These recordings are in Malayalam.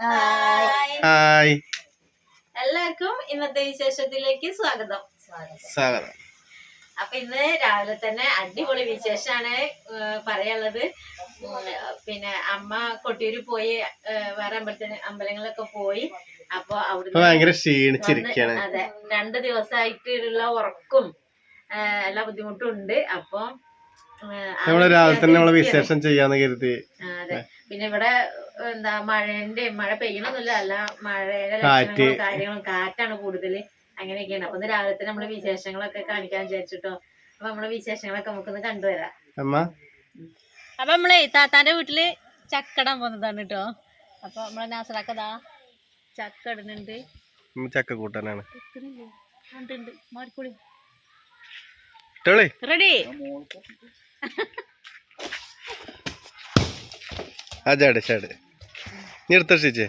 ഹായ് എല്ലാവർക്കും ഇന്നത്തെ വിശേഷത്തിലേക്ക് സ്വാഗതം. സ്വാഗതം. അപ്പൊ ഇന്ന് രാവിലെ തന്നെ അടിപൊളി വിശേഷാണ് പറയാനുള്ളത്. പിന്നെ അമ്മ കൊട്ടിയൂര് പോയി വേറെ അമ്പലത്തിന് അമ്പലങ്ങളിലൊക്കെ പോയി. അപ്പൊ അവിടെ ഭയങ്കര ക്ഷീണിച്ചിരിക്കുകയാണ് അതെ രണ്ട് ദിവസമായിട്ടുള്ള ഉറക്കും എല്ലാ ബുദ്ധിമുട്ടും ഉണ്ട്. അപ്പൊ നമ്മൾ രാവിലെ തന്നെ നമ്മളെ വിശേഷം ചെയ്യാന്ന് കരുതി. അതെ. പിന്നെ ഇവിടെ എന്താ മഴന്റെ മഴ പെയ്യണമെന്നില്ല അല്ല മഴയുടെ. ലക്ഷണങ്ങളും കാര്യങ്ങളും കാറ്റാണ് കൂടുതൽ അങ്ങനെയൊക്കെയാണ്. അപ്പൊ രാവിലെ തന്നെ നമ്മൾ വിശേഷങ്ങളൊക്കെ കാണിക്കാൻ വിചാരിച്ചിട്ടോ. അപ്പൊ നമ്മളെ വിശേഷങ്ങളൊക്കെ നമുക്കൊന്ന് കണ്ടുവരാം. അമ്മ? അപ്പൊ നമ്മളെ താത്താന്റെ വീട്ടിൽ ചക്കടാൻ പോകുന്നതാണ് കേട്ടോ അപ്പൊ നമ്മളെ നാസറാക്കതാ ചക്ക ഇടുന്നുണ്ട്. ചക്ക കൂട്ടാനാണ്. റെഡി. ആ ചാട് ചാട്. നീ എടുത്ത ചേച്ചി?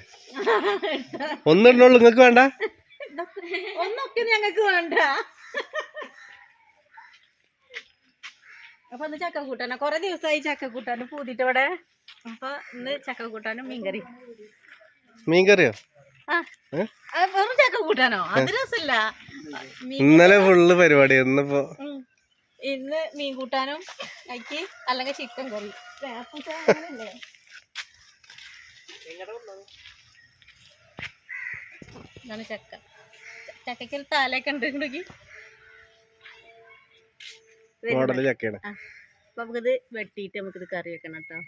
ഒന്നിടണുള്ളൂ നിങ്ങക്ക് വേണ്ട? ഒന്നൊക്കെ ഞങ്ങക്ക് വേണ്ട. അപ്പൊ ഇന്ന് ചക്ക കൂട്ടാനാ കൊറേ ദിവസമായി ചക്ക കൂട്ടാനും പൂതിട്ട് ഇവിടെ. അപ്പൊ ഇന്ന് ചക്ക കൂട്ടാനും മീൻകറി മീൻകറിയോ വെറും ചക്ക കൂട്ടാനോ അത് രസമില്ല ഇന്നലെ ഫുള്ള് പരിപാടി. ഇന്നിപ്പോ. ഇന്ന് മീൻ കൂട്ടാനും അയക്ക് അല്ലെങ്കിൽ ചിക്കൻ കറി? ഇതാണ് ചക്ക. ചക്കയ്ക്ക് ഒരു തലയൊക്കെ ഉണ്ട് ഇങ്ങോട്ടേക്ക്. ചക്കയാണ്. നമുക്കിത് വെട്ടിയിട്ട് നമുക്കിത് കറി വെക്കണം കേട്ടോ.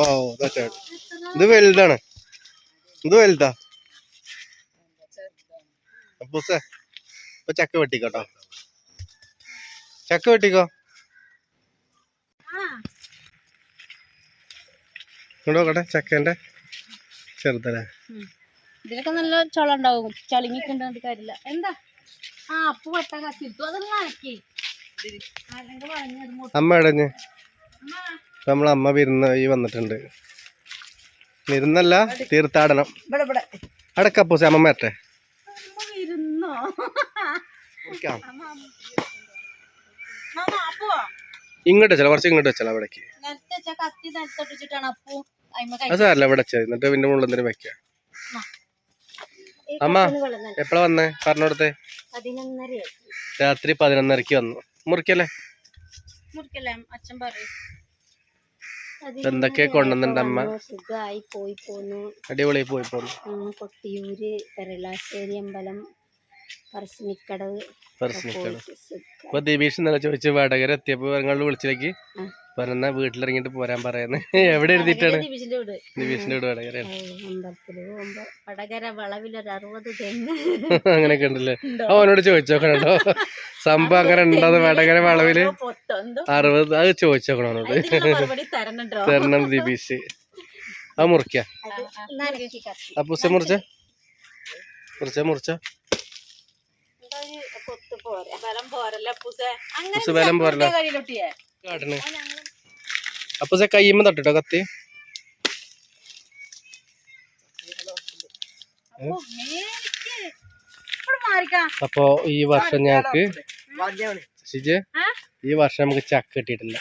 ഓ ഇത് വലുതാണ്. ഇത് വലുതാ. അപ്പൂസേ ഇപ്പൊ ചക്ക വെട്ടിക്കോട്ടോ ചക്ക വെട്ടിക്കോ? ഇങ്ങോട്ട് നോക്കട്ടെ ചക്കേന്റെ ചെറുതല്ലേ. ഇതിലൊക്കെ നല്ല ചുള ഉണ്ടാവും. ചളിങ്ങിക്കുണ്ടായിട്ട് കാര്യമില്ല. എന്താ? ആ അപ്പു വട്ട കത്തിട്ടു അതൊന്നും ആക്കി അമ്മ ഇടഞ്ഞ് അമ്മ, നമ്മളെ അമ്മ വിരുന്ന് ഈ വന്നിട്ടുണ്ട്. വിരുന്നല്ല തീർത്ഥാടനം. അടക്കപ്പൂസ അമ്മമ്മ അടക്കപ്പൂസേ അമ്മ വരട്ടെ അമ്മ ഇരുന്നോ കുടിക്കാം. മാമ അപ്പുവോ ഇങ്ങോട്ട് വെച്ചാൽ കുറച്ച് ഇങ്ങോട്ട് വെച്ചാൽ അവിടേക്ക്. അതല്ല അത് ഇവിടെ വെച്ചാൽ എന്നിട്ട് പിന്നെ മുകളിൽ എന്തിനും വെക്ക. അമ്മ എപ്പോഴാ വന്നേ? പറഞ്ഞോടത്തെ. രാത്രി പതിനൊന്നരക്ക് വന്നു. മുറിക്കല്ലേ? എന്തൊക്കെ കൊണ്ടുവന്നിട്ടുണ്ട് അമ്മ? സുഖമായി പോയി പോന്നു. അടിപൊളി പോയി പോന്നു. കൊട്ടിയൂര് പെരളാശ്ശേരി അമ്പലം ഇപ്പൊ ദിബീഷ് ഇന്നലെ ചോദിച്ചു വടകര എത്തിയപ്പോ ഞങ്ങൾ വിളിച്ചിലേക്ക്. പറഞ്ഞ വീട്ടിലിറങ്ങിട്ട് പോരാൻ പറയുന്നത് എവിടെ എഴുതിയിട്ടാണ്? വീട്. ദിബീഷിന്റെ വീട് പോകുമ്പോ വടകര വളവിലൊരു അറുപത് തെങ്ങ്. അങ്ങനെയൊക്കെ ഉണ്ടല്ലേ? ഉണ്ടോ? അവനോട് ചോദിച്ചോക്കണോ സംഭവം അങ്ങനെ ഉണ്ടോന്ന് വടകര വളവിൽ? അറുപത് അത് ചോദിച്ചോക്കണം അവനോട്. തരണം ദിബീഷ് അത് മുറിക്ക. അപ്പൂസ മുറിച്ച? മുറിച്ച മുറിച്ച? കൊത്ത് പോരാ. ബലം പോരല്ല പൂസേ അങ്ങനെ പൂസ ബലം പോരല്ല. കഴിയിലൊട്ടിയേ കാട്ടണ് അപ്പൂസ കയ്യുമ്പോ തട്ടിട്ടോ കത്തി. അപ്പൊ അപ്പൊ ഈ വർഷം ഞങ്ങക്ക് ആ? ഈ വർഷം നമുക്ക് ചക്ക കിട്ടിയിട്ടില്ല.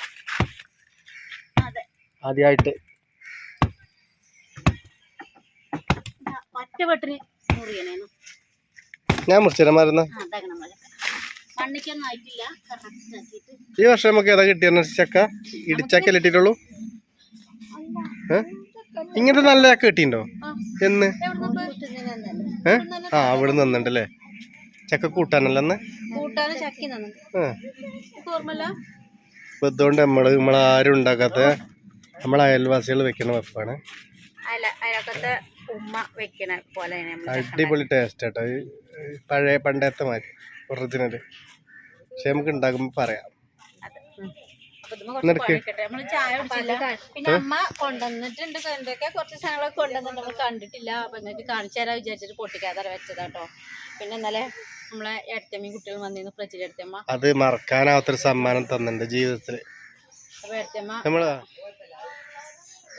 അതെ. ആദ്യമായിട്ട് ഒറ്റ വെട്ടിന് മുറിയണേന്നു ഞാൻ ആക്കിയിട്ട്. ഈ വർഷം നമുക്ക് ഏതാ കിട്ടിയെന്ന് ചക്ക? ഇടിച്ചക്കല്ലേ ഇട്ടിട്ടുള്ളൂ? ഇങ്ങനത്തെ നല്ല ചക്ക കിട്ടിയിട്ടുണ്ടോ. എന്ന്? ഏഹ് ആ അവിടെ നിന്നുണ്ടല്ലേ ചക്ക കൂട്ടാനല്ലെന്ന് അപ്പൊ ഇതുകൊണ്ട് നമ്മൾ നമ്മളാരും ഉണ്ടാക്കാത്ത നമ്മളെ അയൽവാസികൾ വെക്കുന്ന വെപ്പാണ്. അയല അയലക്കത്തെ ഉമ്മ വെക്കണ പോലെ അടിപൊളി ടേസ്റ്റ് കേട്ടോ പഴയ പണ്ടത്തെ മാതിരി ഒറിജിനൽ പക്ഷെ നമുക്ക് ഉണ്ടാക്കുമ്പോ പറയാം. പിന്നെ അമ്മ കൊണ്ടുവന്നിട്ടുണ്ട്. എന്തൊക്കെ കുറച്ച് സാധനങ്ങളൊക്കെ കൊണ്ടുവന്നിട്ട് നമ്മൾ കണ്ടിട്ടില്ല. അപ്പൊ നിങ്ങൾക്ക് കാണിച്ചു തരാൻ വിചാരിച്ചിട്ട് പൊട്ടിക്കാതെ വെച്ചതാട്ടോ. പിന്നെ ഇന്നലെ നമ്മളെ എടത്തമ്മയും കുട്ടികൾ വന്നിരുന്നു ഫ്രിഡ്ജിൽ എടുത്തമ്മ അത് മറക്കാനാവാത്തൊരു സമ്മാനം തന്നിട്ടുണ്ട് ജീവിതത്തിൽ. അപ്പൊ എടുത്തമ്മ നമ്മൾ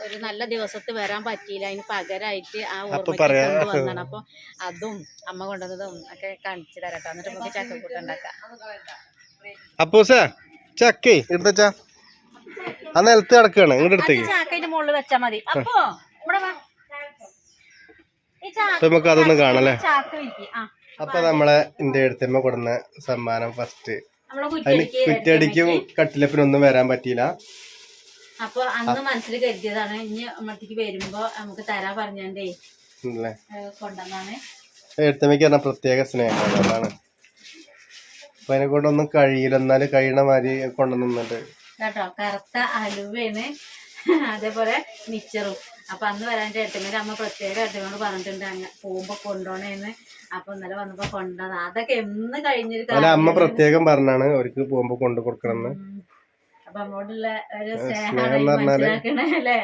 ഒരു നല്ല ദിവസത്ത് വരാൻ പറ്റിയില്ല. അതിന് പകരമായിട്ട് ആ ഓർമ്മ വന്നാണ് അപ്പൊ അതും അമ്മ കൊണ്ടുവന്നതും ഒക്കെ കാണിച്ചു തരാട്ടോ. എന്നിട്ട് നമുക്ക് ചക്കക്കൂട്ട് ഉണ്ടാക്കാം. അപ്പൂസ ചക്കേ എടുത്തച്ചാ ആ നിലത്ത് കിടക്കാണ്. ഇങ്ങോട്ട് ചാക്കതിന്റെ മുകളിൽ വെച്ചാ മതി. അപ്പോ നമുക്ക് അതൊന്ന് കാണല്ലേ അപ്പൊ നമ്മളെ എന്റെ അടുത്തമ്മ കൊടുന്ന സമ്മാനം ഫസ്റ്റ് അതിന് കുറ്റടിക്കും കട്ടിലപ്പിനൊന്നും വരാൻ പറ്റിയില്ല. അപ്പൊ അന്ന് മനസ്സിൽ കരുതിയതാണ് ഇനി അമ്മത്തേക്ക് വരുമ്പോ നമുക്ക് തരാ ഏഹ് കൊണ്ടുവന്നാണ്. എഴുത്തമ്മയ്ക്ക് പറഞ്ഞ പ്രത്യേക സ്നേഹമാണ് അതാണ്. അപ്പൊ അതിനെ കൊണ്ടൊന്നും കഴിയില്ല. എന്നാലും കഴിയണ മാതിരി കൊണ്ടുവന്നിട്ട് കേട്ടോ കറുത്ത അലുവയാണ് അതേപോലെ മിച്ചറും. അപ്പൊ അന്ന് വരാൻ ചേട്ടമ്മേടെ അമ്മ പ്രത്യേക ചേട്ടനോട് പറഞ്ഞിട്ടുണ്ട്. അങ്ങ് പോകുമ്പോ കൊണ്ടോണേന്ന് അപ്പൊ ഇന്നലെ വന്നപ്പോ കൊണ്ടുവന്നത്. അതൊക്കെ എന്ന് കഴിഞ്ഞൊരു അമ്മ പ്രത്യേകം പറഞ്ഞാണ് അവർക്ക് പോകുമ്പോ കൊണ്ടു കൊടുക്കണം. അപ്പൊ നമ്മോടുള്ള ഒരു സ്നേഹം മനസ്സിലാക്കണേ അല്ലെ?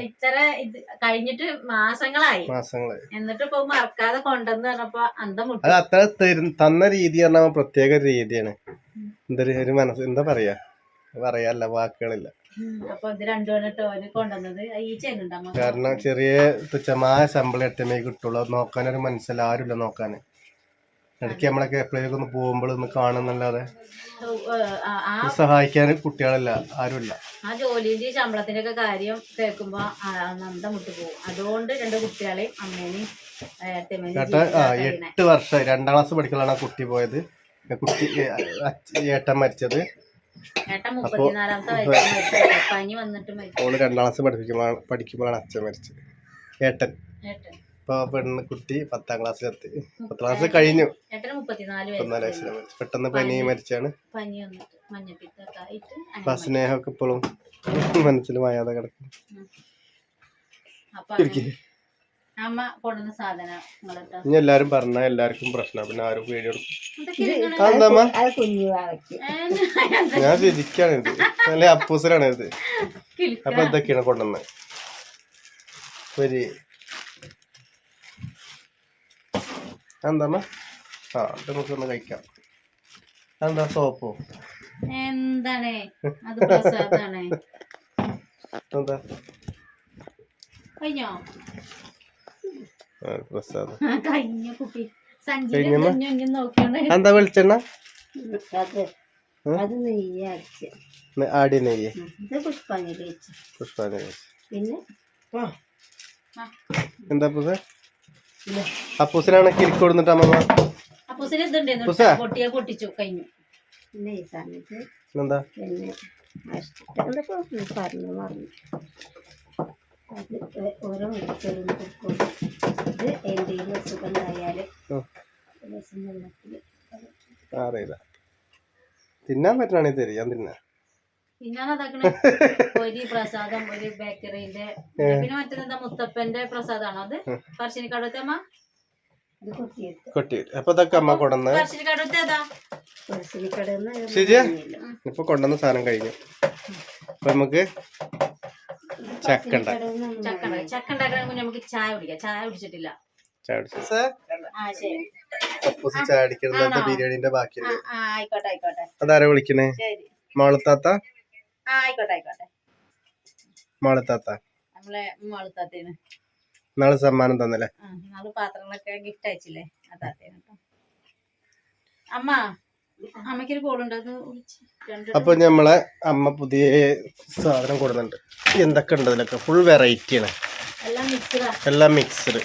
ഇത്ര ഇത് കഴിഞ്ഞിട്ട് മാസങ്ങളായി. മാസങ്ങളായി. എന്നിട്ട് ഇപ്പൊ മറക്കാതെ കൊണ്ടെന്ന് പറഞ്ഞപ്പോ അന്തം അത് അത്ര തരും- തന്ന രീതി പറഞ്ഞ പ്രത്യേക രീതിയാണ്. എന്തൊരു ഒരു മനസ്സ് എന്താ പറയാ? പറയാല്ല വാക്കുകളില്ല. കാരണം ചെറിയ തുച്ഛമായ ശമ്പളം എട്ടമേ കിട്ടുള്ളൂ. നോക്കാൻ നോക്കാനൊരു മനസ്സിൽ ആരുമില്ല നോക്കാന് ഇടയ്ക്ക് നമ്മളൊക്കെ എപ്പോഴേക്കും ഒന്ന് പോകുമ്പോൾ ഒന്ന് കാണുന്നല്ലാതെ സഹായിക്കാൻ കുട്ടികളല്ല ആരുമില്ല. ആ ജോലിന്റെ ശമ്പളത്തിന്റെ ഒക്കെ കാര്യം കേൾക്കുമ്പോ നന്ദ മുട്ടു പോകും. അതുകൊണ്ട് രണ്ട് കുട്ടികളെയും അമ്മേനെയും. എട്ട് വർഷം രണ്ടാം ക്ലാസ് പഠിക്കലാണ് ആ കുട്ടി പോയത്. കുട്ടി ഏട്ടൻ മരിച്ചത്. മരിച്ചു. ഓൾ രണ്ടാം ക്ലാസ് പഠിപ്പിക്കുമ്പോഴാണ് പഠിക്കുമ്പോഴാണ് അച്ഛൻ മരിച്ചത്. ഏട്ടൻ. ഏട്ടൻ. ഇപ്പൊ പെണ്ണ് കുട്ടി പത്താം ക്ലാസ്സിലെത്തി പത്താം ക്ലാസ് കഴിഞ്ഞു. പതിനാല് വയസ്സിലെ മരിച്ചു പെട്ടെന്ന് പനി മരിച്ചാണ്. അപ്പൊ സ്നേഹമൊക്കെ ഇപ്പോഴും മനസ്സിൽ മായാതെ കിടക്കും ഇനി എല്ലാരും പറഞ്ഞ എല്ലാവർക്കും പ്രശ്നം. പിന്നെ ആരും പേടി കൊടുക്കും ഞാൻ ശരിക്കാണ് ഇത്. നല്ല അപ്പൂസലാണ് ഇത്. അപ്പൊ എന്തൊക്കെയാണ് കൊണ്ടുവന്നത് ഒരു എന്താ ആ അത് നമുക്കൊന്ന് കഴിക്കാം. എന്താ സോപ്പോ? എന്താണ്? അത് പ്രസാദാണ്. എന്താ കഴിഞ്ഞോ? പ്രസാദം. കുട്ടി. എന്താ വെളിച്ചെണ്ണ? ആടി നെയ്യ്. പുഷ്പാഞ്ജലി പിന്നെ? എന്താ അപ്പൂസിനാണ് കിരിക്ക് കൊടുത്തിട്ട് അമ്മ അപ്പൊ ഇതുണ്ടായിരുന്നു ഉസ്സേ. പൊട്ടിയെ പൊട്ടിച്ചു കഴിഞ്ഞു. പിന്നെ ഈ സമയത്ത് എന്താ പിന്നെ എന്തൊക്കെ പറഞ്ഞു മറന്നു അത് ഓരോ വെളിച്ചെണ്ണ കൊടുക്കും. ഇത് എന്തെങ്കിലും അസുഖം ഉണ്ടായാൽ അറിയില്ല. തിന്നാൻ പറ്റണേ തരും ഞാൻ തിന്നാ. പിന്നാണ് അതാക്കണ ഒരു പ്രസാദം ഒരു ബേക്കറിന്റെ പിന്നെ മറ്റേതെന്താ മുത്തപ്പന്റെ പ്രസാദാണോ അത്? പറശ്ശിനിക്കടത്തെ അമ്മ? അപ്പൊ ഇതൊക്കെ അമ്മ കൊണ്ടുവന്ന് ശരിയാ ഇപ്പൊ കൊണ്ടുവന്ന സാധനം കഴിഞ്ഞു. അപ്പൊ നമുക്ക് ചക്ക ചക്കണ്ട ചക്ക ഉണ്ടാക്കണ നമുക്ക് ചായ കുടിക്കാം. ചായ കുടിച്ചിട്ടില്ല. ചായ കുടിച്ചു. ചായ ബിരിയാണിന്റെ ബാക്കി അതാരാ വിളിക്കണേ? ശരി. മാളത്താത്ത? ആയിക്കോട്ടെ ആയിക്കോട്ടെ. മാളത്താത്ത നമ്മളെ മളുത്താത്തേന് നാളെ സമ്മാനം തന്നല്ലേ? ആ നാൾ പാത്രങ്ങളൊക്കെ ഗിഫ്റ്റ് അയച്ചില്ലേ അതാത്തേന് കേട്ടോ അമ്മ അമ്മയ്ക്കൊരു കോളുണ്ട് അപ്പൊ നമ്മളെ അമ്മ പുതിയ സാധനം കൊടുക്കുന്നുണ്ട്. എന്തൊക്കെ ഉണ്ട് അതിലൊക്കെ? ഫുൾ വെറൈറ്റി ആണ്. എല്ലാം മിക്സഡാ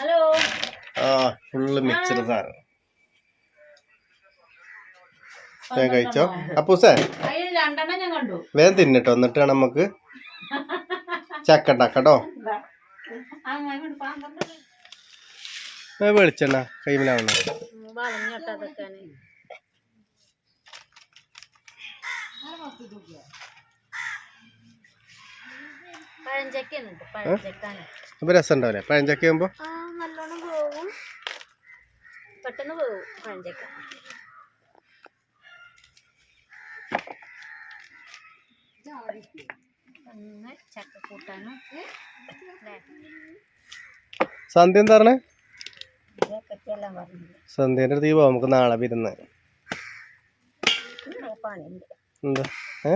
ഹലോ ആ ഫുള്ള് മിക്സ്ഡ് സാധനം. ഞാൻ കഴിച്ചോ? അപ്പൂസേ? വേഗം തിന്നിട്ടോ എന്നിട്ടാണ് നമുക്ക് ചക്ക ഉണ്ടാക്കട്ടോ ആ അങ്ങോട്ട് പന്ത്രണ്ട് വെളിച്ചെണ്ണ കൈമിലാവണ. അപ്പൊ രസം ഉണ്ടാവില്ലേ പഴഞ്ചക്ക ആകുമ്പോ പെട്ടെന്ന് പോകും പഴഞ്ചക്ക ഒന്ന് ചക്ക കൂട്ടാനും അല്ലേ സന്ധ്യ എന്താ പറഞ്ഞേ? സന്ധ്യന്റെ അടുത്ത് പോവാം നമുക്ക് നാളെ വിരുന്ന്. എന്താ? ഏ?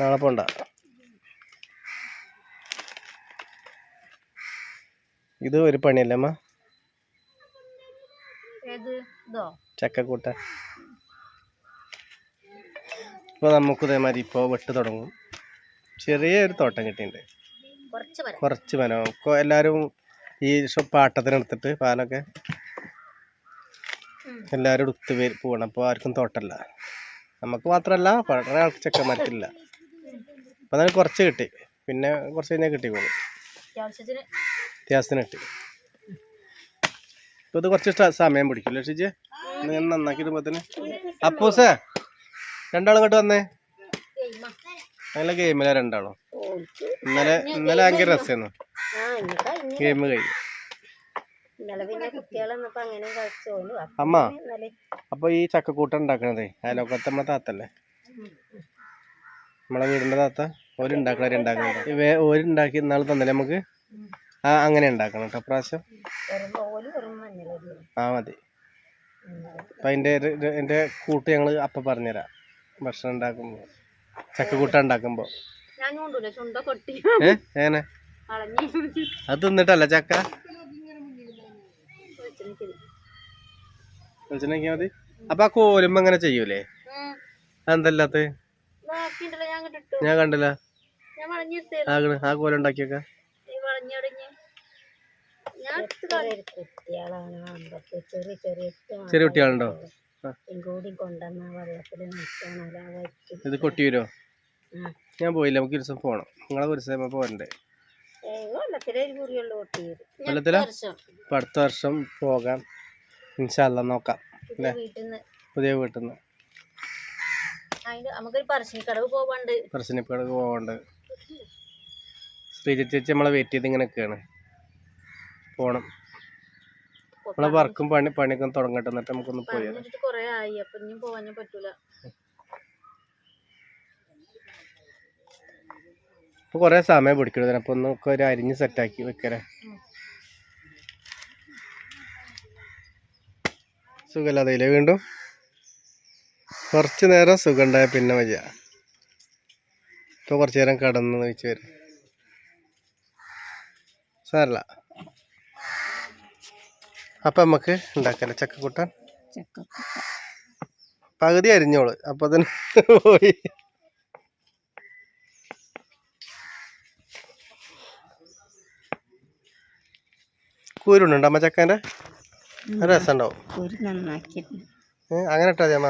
നാളെ പോണ്ട. ഇത് ഒരു പണിയല്ലേ അമ്മ? ഏത്? ഇതോ? ചക്ക കൂട്ടാൻ ഇപ്പോൾ നമുക്ക് ഇതേമാതിരി ഇപ്പോൾ വെട്ട് തുടങ്ങും. ചെറിയൊരു തോട്ടം കിട്ടിയിട്ടുണ്ട്. കുറച്ച് മരം. ഇപ്പോൾ എല്ലാവരും ഈ പാട്ടത്തിനെടുത്തിട്ട് പാലൊക്കെ എല്ലാവരും എടുത്ത് പേര് പോകണം അപ്പോൾ ആർക്കും തോട്ടമല്ല നമുക്ക് മാത്രമല്ല പഴയ ആൾക്ക് ചെക്കന്മാർക്കില്ല അപ്പോൾ അതിന് കുറച്ച് കിട്ടി. പിന്നെ കുറച്ച് കഴിഞ്ഞാൽ കിട്ടിക്കോളും അത്യാവശ്യത്തിന്. വ്യത്യാസത്തിന് കിട്ടി. ഇപ്പോൾ ഇത് കുറച്ച് സമയം പിടിക്കില്ല ചേച്ചി നന്നാക്കി തന്നെ അപ്പൂസേ രണ്ടാളും ഇങ്ങോട്ട് വന്നേ? നല്ല ഗെയിമിലാ രണ്ടാളോ. ഓൾക്ക് ഇന്നലെ ഇന്നലെ ഭയങ്കര രസമായിരുന്നു ഗെയിം കഴിഞ്ഞു. അമ്മ അപ്പൊ ഈ ചക്കക്കൂട്ടം ഉണ്ടാക്കണത് അയലോക്കത്തെ നമ്മളെ താത്തല്ലേ? നമ്മളെ വീടിന്റെ താത്ത? ഓരുണ്ടാക്കണവർ ഉണ്ടാക്കണത് ഇവ ഓരുണ്ടാക്കി ഇന്നാൾ തന്നല്ലേ നമുക്ക്? ആ അങ്ങനെ ഉണ്ടാക്കണം കേട്ടോ. പ്രാവശ്യം ആ മതി. അപ്പൊ അതിന്റെ എന്റെ കൂട്ട് ഞങ്ങൾ അപ്പൊ പറഞ്ഞുതരാം. ഭക്ഷണം ഉണ്ടാക്കുമ്പോ? ചക്കക്കൂട്ട ഉണ്ടാക്കുമ്പോ? ഏ? ഏനെ അത് തിന്നിട്ടല്ല ചക്ക? വെളിച്ചെണ്ണ മതി. അപ്പൊ ആ കോലുമ്പോ അങ്ങനെ ചെയ്യൂലേ? അതെന്തല്ലാത്ത? ഞാൻ കണ്ടില്ല. ആ കോലുണ്ടാക്കിയൊക്കെ ചെറിയ കുട്ടികളുണ്ടോ. കൂടി കൊണ്ടുവന്ന വെള്ളത്തിൽ നിൽക്കാണല്ലോ ആ ഇത് കൊട്ടി വരുമോ ഞാൻ പോയില്ല നമുക്ക് ഒരു ദിവസം പോകണം നിങ്ങളെ ഒരു ദിവസം പോരണ്ടേ? വെള്ളത്തില അടുത്ത വർഷം. പോകാം. ഇൻഷാല്ല നോക്കാം അല്ലേ? പുതിയ വീട്ടിൽ നിന്ന് നമുക്കൊരു പറശ്ശിനിക്കടവ് പോവാണ്ട്. ശ്രീജ ചേച്ചി നമ്മളെ വെയിറ്റ് ചെയ്ത് ഇങ്ങനെ നിൽക്കുകയാണ് പോണം. നമ്മളെ വർക്കും പണി പണിയൊക്കെ തുടങ്ങട്ടെ എന്നിട്ട് നമുക്കൊന്ന് പോയി അപ്പൊ കൊറേ ആയി അപ്പൊ ഇനിയും പറ്റൂല. ഇപ്പൊ കുറേ സമയം പിടിക്കണം അപ്പൊ നമുക്ക് ഒരു അരിഞ്ഞ് സെറ്റാക്കി വെക്കലേ സുഖമില്ലാതെ വീണ്ടും? കുറച്ച് നേരം സുഖം ഉണ്ടായ പിന്നെ വയ്യ ഇപ്പൊ കുറച്ച് നേരം കടന്നു വെച്ച് വരും. സാരല്ല. അപ്പൊ നമുക്ക് ഉണ്ടാക്കല്ലേ ചക്കക്കൂട്ടൻ? ചക്ക. പകുതി അരിഞ്ഞോൾ. അപ്പൊ തന്നെ പോയി. കൂരുണ്ടോ അമ്മ ചക്കേന്റെ രസം ഉണ്ടാവും ഒരു നന്നാക്കിയിട്ട് അങ്ങനെ ഇട്ടാ അമ്മ.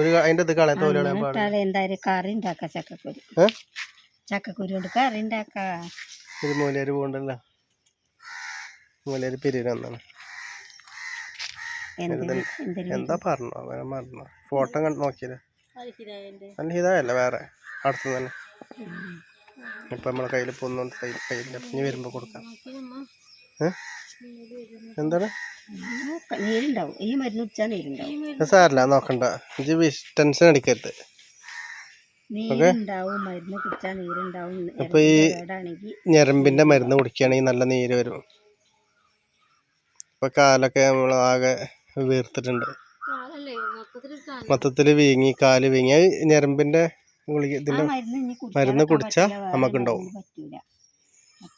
ഒരു അതിന്റെ ഇത് കളയാൻ തോൽ കളയാൻ പാടില്ല. ഇട്ടാൽ എന്തായാലും കറി ഉണ്ടാക്കാം ചക്കക്കുരു. ചക്കക്കുരു കൊണ്ട് കറി ഉണ്ടാക്കാം. ഒരു മൂലേര് പോകണ്ടല്ല മൂലേര് പിരീഡ് വന്നാണ് എന്താ പറഞ്ഞോ വേറെ മറന്നു. ഫോട്ടോ കണ്ട് നോക്കിയില്ലേ നല്ല അല്ല ഇതായല്ല വേറെ. അടുത്ത് തന്നെ. ഇപ്പം നമ്മളെ കയ്യിൽ ഒന്നും കയ്യിൽ കയ്യില്ല ഇനി വരുമ്പോൾ കൊടുക്കാം. എന്താണ്? നോക്കാം. നീരുണ്ടാവും. ഈ മരുന്ന് കുടിച്ചാൽ നീരുണ്ടാവും. അത് സാരല്ല നോക്കണ്ട. ഇജ്ജ് ടെൻഷൻ അടിക്കരുത്. ഇപ്പൊ അപ്പൊ ഈ ഞരമ്പിന്റെ മരുന്ന് കുടിക്കുകയാണെങ്കിൽ നല്ല നീര് വരും. ഇപ്പൊ കാലൊക്കെ നമ്മൾ ആകെ വീർത്തിട്ടുണ്ട്. മൊത്തത്തിൽ വീങ്ങി കാൽ വീങ്ങി. അത് ഞരമ്പിന്റെ ഗുളിക ഇതിന്റെ മരുന്ന് ഇനി കുടിക്കാൻ മരുന്ന് കുടിച്ചാ നമുക്കുണ്ടാവും.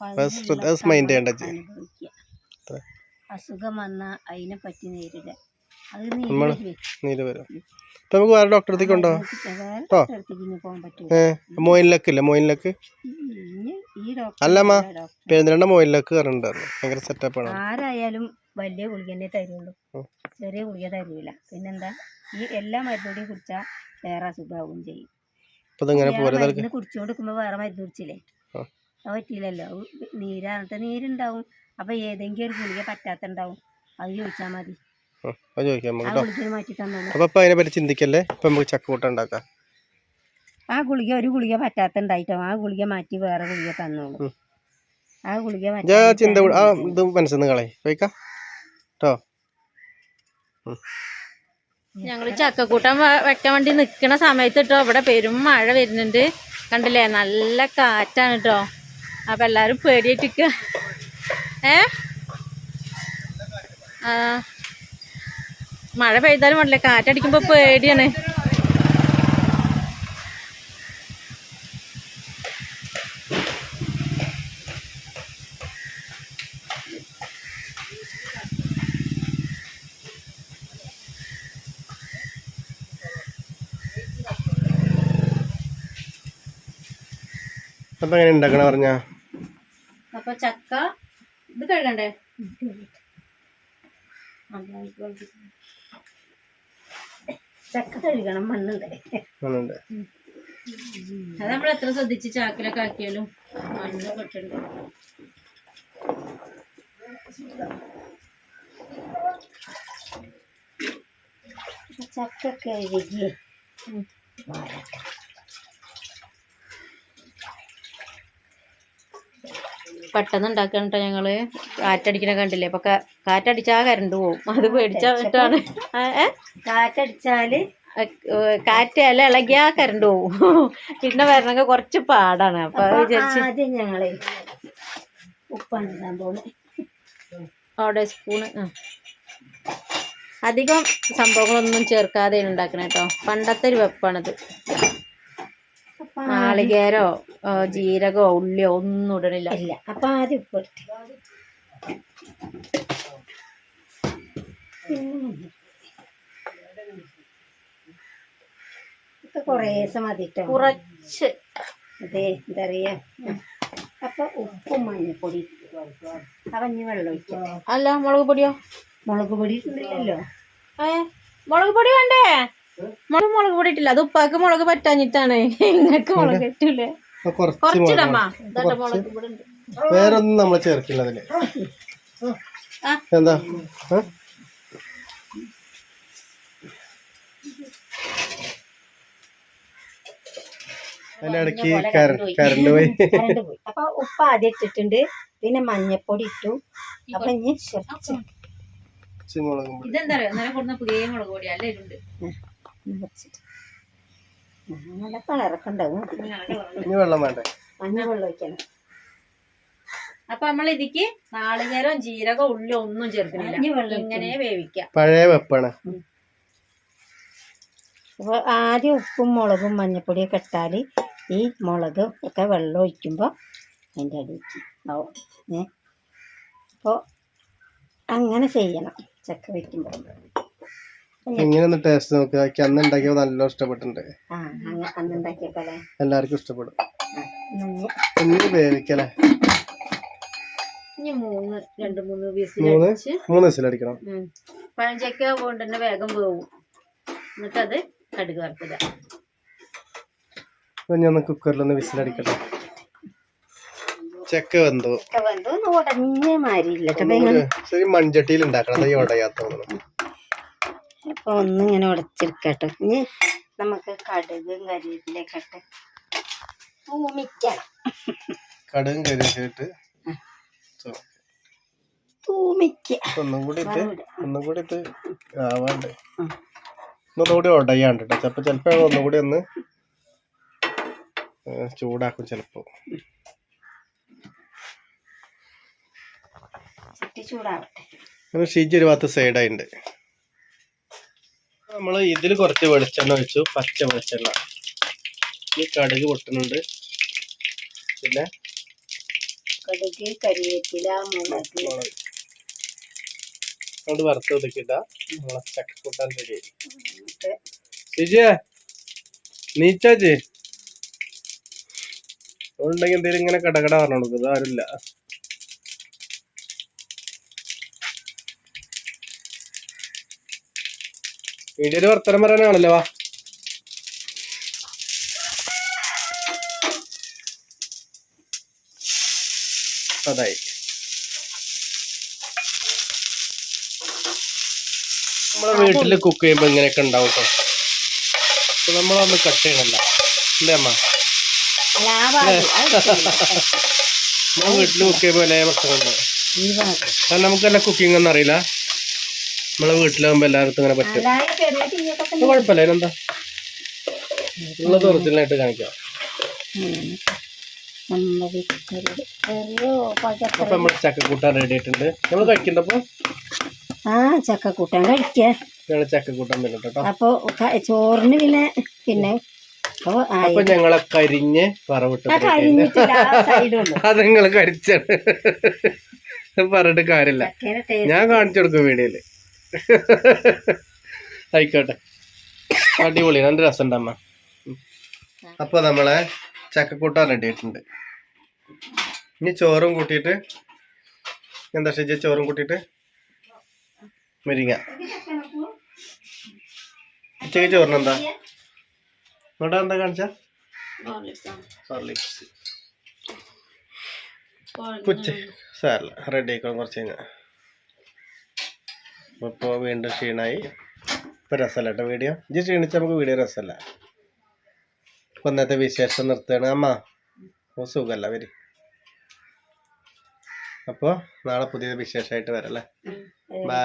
അപ്പൊ ശ്രദ്ധ മൈൻഡ് ചെയ്യണ്ട. അസുഖം വന്നാൽ അതിനെ പറ്റി നേരിട. അത് നമ്മൾ നീര് വരും ഇപ്പൊ നമുക്ക് വേറെ ഡോക്ടറെ അടുത്തേക്ക് ഉണ്ടോ കേട്ടോ ട്ടോ. സ്ഥലത്തേക്ക് ഇനി പോകാൻ പറ്റൂല. ഏ മോയിനിലേക്ക് ഇല്ലേ? മോയിനിലേക്ക്? ഈ ഡോക്ടർ അല്ലമ്മ. പെരുന്തലണ്ട മോയിനിലേക്ക് കയറുന്നുണ്ടായിരുന്നു ഭയങ്കര സെറ്റപ്പാണ് ആരായാലും വലിയ ഗുളിക തന്നെ തരുള്ളൂ. ചെറിയ ഗുളിക തരൂല. പിന്നെന്താ? ഈ എല്ലാ മരുന്നോടെയും കുടിച്ചാൽ വേറെ അസുഖമാവുകയും ചെയ്യും. മരുന്ന് വേറെ മരുന്ന് കുടിച്ചില്ലേ. അത് പറ്റിയില്ലല്ലോ. നീരാണത്തെ നീരുണ്ടാവും. അപ്പൊ ഏതെങ്കിലും ഒരു ഗുളിക പറ്റാത്തുണ്ടാവും അത് ചോദിച്ചാൽ മതി. നമുക്ക് ചിന്തിക്കല്ലേ? ഉണ്ടാക്കാം. ആ ഗുളിക ഒരു ഗുളിക പറ്റാത്തണ്ടായിട്ടോ ആ ഗുളിക മാറ്റി വേറെ ഗുളിക തന്നോളൂ. ആ ഗുളിക ചിന്ത വിട- ആ കേട്ടോ ഞങ്ങൾ ചക്കക്കൂട്ടം വെക്കാൻ വേണ്ടി നിക്കണ സമയത്ത് കേട്ടോ ഇവിടെ പെരും മഴ വരുന്നുണ്ട്. കണ്ടില്ലേ? നല്ല കാറ്റാണ് കേട്ടോ അപ്പൊ എല്ലാരും പേടിയായിട്ടിക്ക ഏ? മഴ പെയ്താലും വേണ്ടല്ലേ? കാറ്റടിക്കുമ്പോ പേടിയാണ്. അപ്പൊ എങ്ങനെ ഉണ്ടാക്കണ പറഞ്ഞ? അപ്പൊ ചക്ക ഇത് കഴുകണ്ടേ? ചക്ക കഴുകണം മണ്ണുണ്ട്. ആണുണ്ട് അത് നമ്മൾ എത്ര ശ്രദ്ധിച്ച് ചാക്കിലൊക്കെ ആക്കിയാലും മണ്ണ് പെട്ടുണ്ട് ചക്ക കഴുകി പെട്ടെന്ന് ഉണ്ടാക്കാൻ കേട്ടോ ഞങ്ങൾ. കാറ്റടിക്കണ കണ്ടില്ലേ? അപ്പൊ കാറ്റടിച്ചാ കരണ്ട് പോവും. അത് പേടിച്ചിട്ടാണ് കാറ്റടിച്ചാൽ കാറ്റ് അല്ല ഇളകിയാ കരണ്ട് പോവും. പിന്നെ വരണമെങ്കിൽ കുറച്ച് പാടാണ്. അപ്പൊ ഞങ്ങളെ വിചാരിച്ച് ആദ്യം ഞങ്ങൾ ഉപ്പാണ് ഇടാൻ പോണേ. അവിടെ സ്പൂണ് അധികം സംഭവങ്ങളൊന്നും ചേർക്കാതെയാണ് ഉണ്ടാക്കണേ കേട്ടോ. പണ്ടത്തെ ഒരു വെപ്പാണിത്. നാളികേരോ ജീരകോ ഉള്ളിയോ ഒന്നും ഇടണില്ല. ഇല്ല അപ്പൊ ആദ്യം ഉപ്പ് ഇട്ട്. കുറേശ്ശെ മതിട്ടോ കുറച്ച്. അതെ എന്താ പറയാ? അപ്പൊ ഉപ്പും മഞ്ഞപ്പൊടി അവഞ്ഞ് വെള്ളം ഒഴിക്കാം അല്ല മുളക് പൊടിയോ? മുളക് പൊടി ഇട്ടില്ലല്ലോ ഏ മുളക് പൊടി വേണ്ടേ? മുളക് മുളക് പൊടി ഇട്ടില്ല. അത് ഉപ്പാക്ക് മുളക് പറ്റാഞ്ഞിട്ടാണ്. നിങ്ങൾക്ക് മുളക് പറ്റൂലേ കുറച്ചിടമ്മ. മുളക് ഇതാ മുളക് പൊടി ഉണ്ട്. വേറൊന്നും നമ്മൾ ചേർക്കില്ല അതിൽ. എന്താ? പോയി. കറണ്ട് പോയി. അപ്പൊ ഉപ്പ് ആദ്യം ഇട്ടിട്ടുണ്ട്. പിന്നെ മഞ്ഞപ്പൊടി ഇട്ടു. അപ്പൊ ഇനി പൊടി. ഇതെന്താ പുതിയ മുളക് പൊടി അല്ല ഇതുണ്ട് കുറച്ചിട്ട് നല്ല കളറൊക്കെ ഉണ്ടാവും. ഇനി വെള്ളം വേണ്ടേ? മഞ്ഞ വെള്ളം ഒഴിക്കണം. അപ്പൊ നമ്മൾ ഇതിക്ക് നാളികേരം ജീരകം ഉള്ളി ഒന്നും ഇനി ചേർക്കുന്നില്ല വെള്ളം ഇങ്ങനെ വേവിക്കാം. പഴയ വെപ്പാണ്. അപ്പൊ ആദ്യം ഉപ്പും മുളകും മഞ്ഞപ്പൊടിയൊക്കെ ഇട്ടാൽ ഈ മുളക് ഒക്കെ വെള്ളം ഒഴിക്കുമ്പോൾ അതിന്റെ അടിയിലേക്ക് ആവും ഏ. അപ്പോൾ അങ്ങനെ ചെയ്യണം. ചക്ക വയ്ക്കുമ്പോൾ എങ്ങനെ ഒന്ന് ടേസ്റ്റ് നോക്കുക അന്ന് ഉണ്ടാക്കിയ നല്ല ഇഷ്ടപ്പെട്ടിട്ടുണ്ട്. എല്ലാവർക്കും ഇഷ്ടപ്പെടും. ഇനി വേവിക്കലേ? ഇനി മൂന്ന് വിസിലടിക്കണം. പഴഞ്ചക്ക കൊണ്ട് തന്നെ വേഗം വേവും. എന്നിട്ടത് കടുക് വറുത്തിട ഞാൻ ഒന്ന് കുക്കറിലൊന്ന് വിസിലടിക്കട്ടെ. ചെക്ക വെന്തു. മൺചട്ടിയിൽ ഉണ്ടാക്കണം. ഉടയാത്ത അപ്പോൾ ഒന്നിങ്ങനെ ഉടച്ചെടുക്കട്ടെ ഇനി നമുക്ക് കടുകും കരിവേപ്പിലൊക്കെ ഇട്ട് തൂമിക്കണം. കടുകും തൂമിക്കുക ഒന്നും കൂടി ഇട്ട് ഒന്നും കൂടി ഇട്ട് ആവാണ്ട് ഉം. ഒന്നുകൂടി ഉടയാണ്ട് കേട്ടോ. ചിലപ്പോ ചിലപ്പോ ഒന്നും കൂടി ഒന്ന് ചൂടാക്കും ചിലപ്പോ. ഷിജി ഒരു ഭാഗത്ത് സൈഡായിണ്ട് നമ്മൾ ഇതിൽ കുറച്ച് വെളിച്ചെണ്ണ ഒഴിച്ചു. പച്ച വെളിച്ചെണ്ണ. ഈ കടുക് പൊട്ടുന്നുണ്ട്. പിന്നെ കടുക് കരിവേപ്പില മുളക്. അതുകൊണ്ട് വറുത്ത് ഒതുക്കിട്ട നമ്മളെ ചക്കക്കൂട്ടാൻ റെഡി ആയി. എന്നിട്ട് ഷിജിയെ നീച്ചാച്ചി. ഉണ്ടെങ്കിൽ എന്തെങ്കിലും ഇങ്ങനെ കടകട പറഞ്ഞു കൊടുക്കുന്നത് ആരുമില്ല വീഡിയോയിൽ വർത്തനം പറയാനാണല്ലോ വാ. അതായി. നമ്മളെ വീട്ടിൽ കുക്ക് ചെയ്യുമ്പോ ഇങ്ങനെയൊക്കെ ഉണ്ടാവും കേട്ടോ നമ്മളൊന്ന് കട്ട് ചെയ്യണല്ല. അല്ലേ അമ്മ. നമ്മളെ വീട്ടിൽ കുക്ക് ചെയ്യുമ്പോ എല്ലാ പ്രശ്നങ്ങളുണ്ടാവും കാരണം നമുക്കെല്ലാം കുക്കിംഗ് ഒന്നും അറിയില്ല. നമ്മളെ വീട്ടിലാകുമ്പോ എല്ലായിടത്തും ഇങ്ങനെ പറ്റും. കുഴപ്പമില്ല. അതിനെന്താ? ഉള്ളത് ഒറിജിനലായിട്ട് കാണിക്കാം. അപ്പൊ നമ്മൾ ചക്ക കൂട്ടാൻ റെഡി ആയിട്ടുണ്ട് നമ്മൾ കഴിക്കണ്ടപ്പോ ആ ചക്ക കൂട്ടാൻ കഴിക്ക. ഞങ്ങൾ ചക്ക കൂട്ടാൻ വരുന്നുണ്ട് കേട്ടോ. അപ്പൊ ചോറിന് പിന്നെ പിന്നെ അപ്പൊ ഞങ്ങളെ കരിഞ്ഞ് പറവിട്ട് അത് നിങ്ങൾ കരിച്ചാണ് പറഞ്ഞിട്ട് കാര്യമില്ല. ഞാൻ കാണിച്ചു കൊടുക്കും വീഡിയോയിൽ. ആയിക്കോട്ടെ. അടിപൊളി നല്ല രസമുണ്ട് അമ്മ. അപ്പൊ നമ്മളെ ചക്കക്കൂട്ടാൻ റെഡി ആയിട്ടുണ്ട് ഇനി ചോറും കൂട്ടിയിട്ട് എന്താ ഷിജ ചോറും കൂട്ടിയിട്ട്? മുരിങ്ങ. ഉച്ചയ്ക്ക് ചോറിന് എന്താ ഇവിടെ എന്താ കാണിച്ച? ഉച്ച സാറല്ല റെഡി ആയിക്കോളും കുറച്ച് കഴിഞ്ഞാൽ ഇപ്പോൾ വീണ്ടും ക്ഷീണമായി ഇപ്പോൾ രസമല്ല കേട്ടോ വീഡിയോ ഇത് ക്ഷീണിച്ചാൽ നമുക്ക് വീഡിയോ രസമല്ല? ഇപ്പം ഇന്നത്തെ വിശേഷം നിർത്തുകയാണ്. അമ്മ ഓ സുഖമല്ല വരി. അപ്പോൾ നാളെ പുതിയ വിശേഷമായിട്ട് വരല്ലേ ബൈ